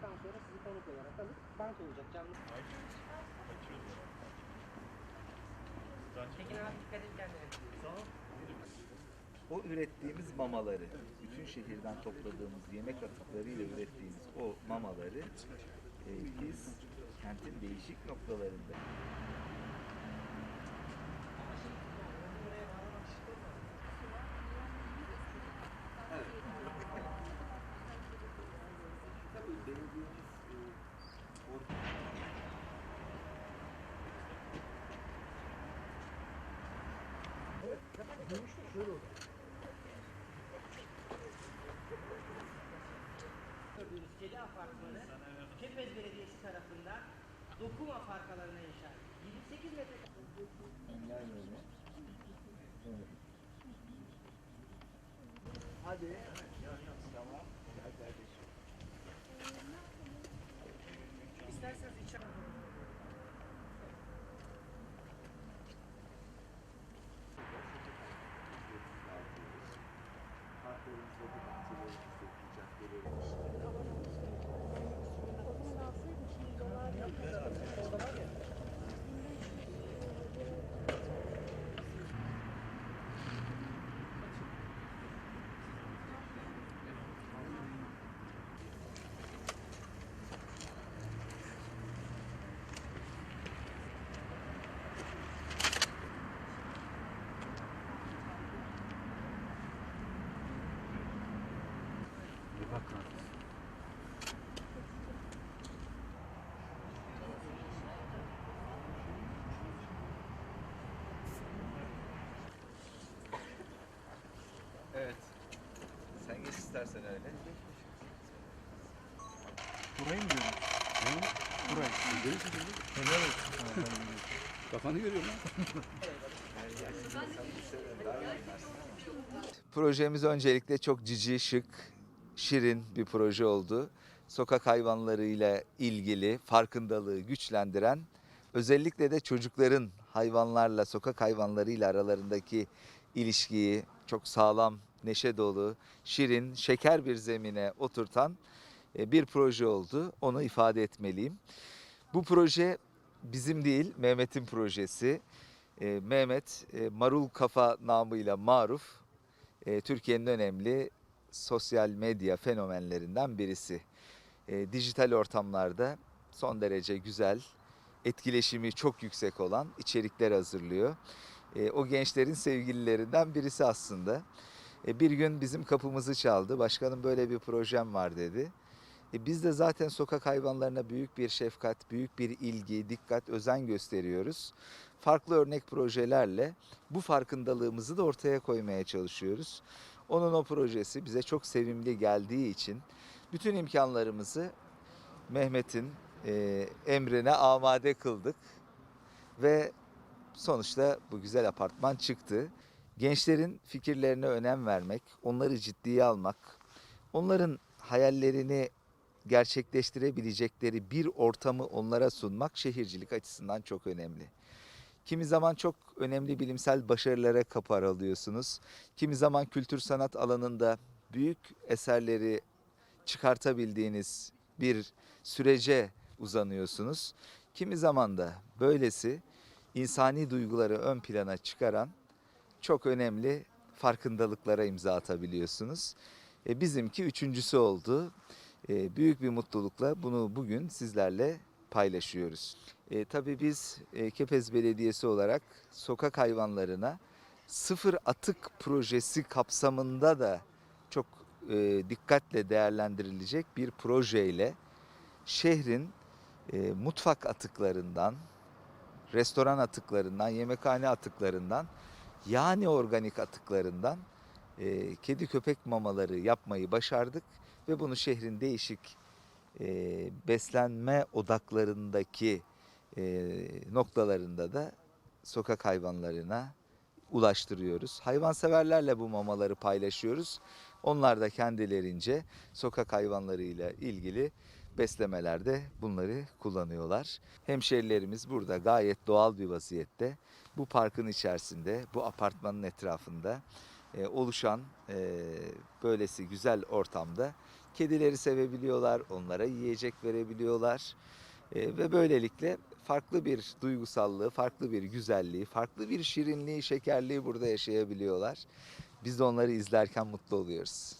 seanstan sonra sizi konuk olarak alıp bant olacak canlı. Tekin abi dikkat et kendine. O ürettiğimiz mamaları, bütün şehirden topladığımız yemek atıklarıyla ürettiğimiz o mamaları e, biz kentin değişik noktalarında Gördüğünüz kedi apartmanı Kepez Belediyesi tarafından dokuma farkalarına inşa edildi. 28 metre Hadi. Tamam. İsterseniz içeri. İstersen öyle. Burayı mı diyorsun? Burayı. Helal olsun. Kafanı görüyorum lan. Projemiz öncelikle çok cici, şık, şirin bir proje oldu. Sokak hayvanlarıyla ilgili farkındalığı güçlendiren, özellikle de çocukların hayvanlarla, sokak hayvanlarıyla aralarındaki ilişkiyi çok sağlam, neşe dolu, şirin, şeker bir zemine oturtan e, bir proje oldu. Onu ifade etmeliyim. Bu proje bizim değil, Mehmet'in projesi. E, Mehmet e, Marul Kafa namıyla maruf Türkiye'nin önemli sosyal medya fenomenlerinden birisi. Dijital ortamlarda son derece güzel, etkileşimi çok yüksek olan içerikler hazırlıyor. O gençlerin sevgililerinden birisi aslında. E, bir gün bizim kapımızı çaldı. Başkanım böyle bir projem var dedi. E, biz de zaten sokak hayvanlarına büyük bir şefkat, büyük bir ilgi, dikkat, özen gösteriyoruz. Farklı örnek projelerle bu farkındalığımızı da ortaya koymaya çalışıyoruz. Onun o projesi bize çok sevimli geldiği için bütün imkanlarımızı Mehmet'in e, emrine amade kıldık ve sonuçta bu güzel apartman çıktı. Gençlerin fikirlerine önem vermek, onları ciddiye almak, onların hayallerini gerçekleştirebilecekleri bir ortamı onlara sunmak şehircilik açısından çok önemli. Kimi zaman çok önemli bilimsel başarılara kapar alıyorsunuz. Kimi zaman kültür sanat alanında büyük eserleri çıkartabildiğiniz bir sürece uzanıyorsunuz. Kimi zaman da böylesi insani duyguları ön plana çıkaran çok önemli farkındalıklara imza atabiliyorsunuz. E, bizimki üçüncüsü oldu. E, büyük bir mutlulukla bunu bugün sizlerle paylaşıyoruz. E, tabii biz e, Kepez Belediyesi olarak sokak hayvanlarına sıfır atık projesi kapsamında da çok e, dikkatle değerlendirilecek bir projeyle şehrin e, mutfak atıklarından, restoran atıklarından, yemekhane atıklarından, yani organik atıklarından e, kedi köpek mamaları yapmayı başardık ve bunu şehrin değişik e, beslenme odaklarındaki e, noktalarında da sokak hayvanlarına ulaştırıyoruz. Hayvanseverlerle bu mamaları paylaşıyoruz. Onlar da kendilerince sokak hayvanlarıyla ilgili beslemelerde bunları kullanıyorlar. Hemşerilerimiz burada gayet doğal bir vaziyette bu parkın içerisinde, bu apartmanın etrafında e, oluşan e, böylesi güzel ortamda kedileri sevebiliyorlar, onlara yiyecek verebiliyorlar. E, ve böylelikle farklı bir duygusallığı, farklı bir güzelliği, farklı bir şirinliği, şekerliği burada yaşayabiliyorlar. Biz de onları izlerken mutlu oluyoruz.